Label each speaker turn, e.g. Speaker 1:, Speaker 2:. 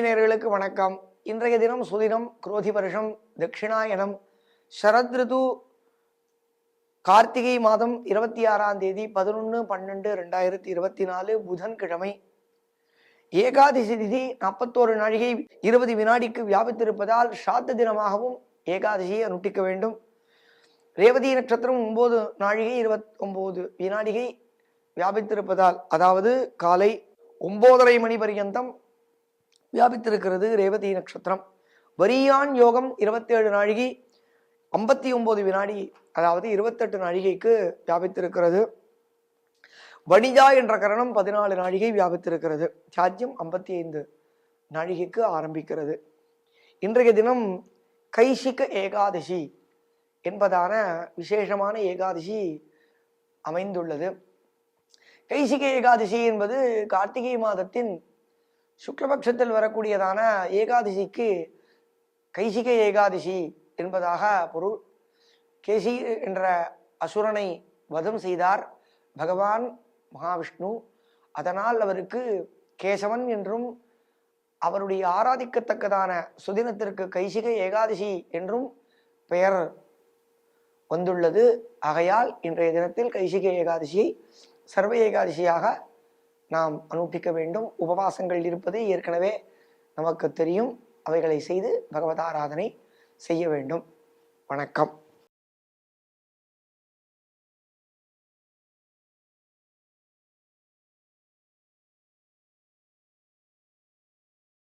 Speaker 1: அன்பர்களுக்கு வணக்கம். இன்றைய தினம் சுதினம் குரோதி வருஷம் தட்சிணாயனம் சரத் ரிது கார்த்திகை மாதம் இருபத்தி ஆறாம் தேதி பதினொன்று பன்னெண்டு ரெண்டாயிரத்தி இருபத்தி நாலு புதன்கிழமை. ஏகாதசி திதி நாற்பத்தோரு நாழிகை இருபது வினாடிக்கு வியாபித்திருப்பதால் சாத்த தினமாகவும் ஏகாதசியை அனுட்டிக்க வேண்டும். ரேவதி நட்சத்திரம் ஒன்பது நாழிகை இருபத்தி ஒன்பது வினாடிகை வியாபித்திருப்பதால் அதாவது காலை ஒன்பதரை மணி பரியந்தம் வியாபித்திருக்கிறது ரேவதி நட்சத்திரம். வரியான் யோகம் இருபத்தேழு நாழிகை ஐம்பத்தி ஒன்பது வினாடி அதாவது இருபத்தெட்டு நாழிகைக்கு வியாபித்திருக்கிறது. வணிஜா என்ற கரணம் பதினாலு நாழிகை வியாபித்திருக்கிறது. சாத்தியம் ஐம்பத்தி ஐந்து நாழிகைக்கு ஆரம்பிக்கிறது. இன்றைய தினம் கைசிக ஏகாதசி என்பதான விசேஷமான ஏகாதசி அமைந்துள்ளது. கைசிக ஏகாதசி என்பது கார்த்திகை மாதத்தின் சுக்லபக்ஷத்தில் வரக்கூடியதான ஏகாதசிக்கு கைசிக ஏகாதசி என்பதாக பொருள். கேசி என்ற அசுரனை வதம் செய்தார் பகவான் மகாவிஷ்ணு. அதனால் அவருக்கு கேசவன் என்றும் அவருடைய ஆராதிக்கத்தக்கதான சுதினத்திற்கு கைசிக ஏகாதசி என்றும் பெயர் வந்துள்ளது. ஆகையால் இன்றைய தினத்தில் கைசிக ஏகாதசியை சர்வ ஏகாதசியாக நாம் அனுஷ்டிக்க வேண்டும். உபவாசங்கள் இருப்பது ஏற்கனவே நமக்கு தெரியும். அவைகளை செய்து பகவதாராதனை செய்ய வேண்டும். வணக்கம்.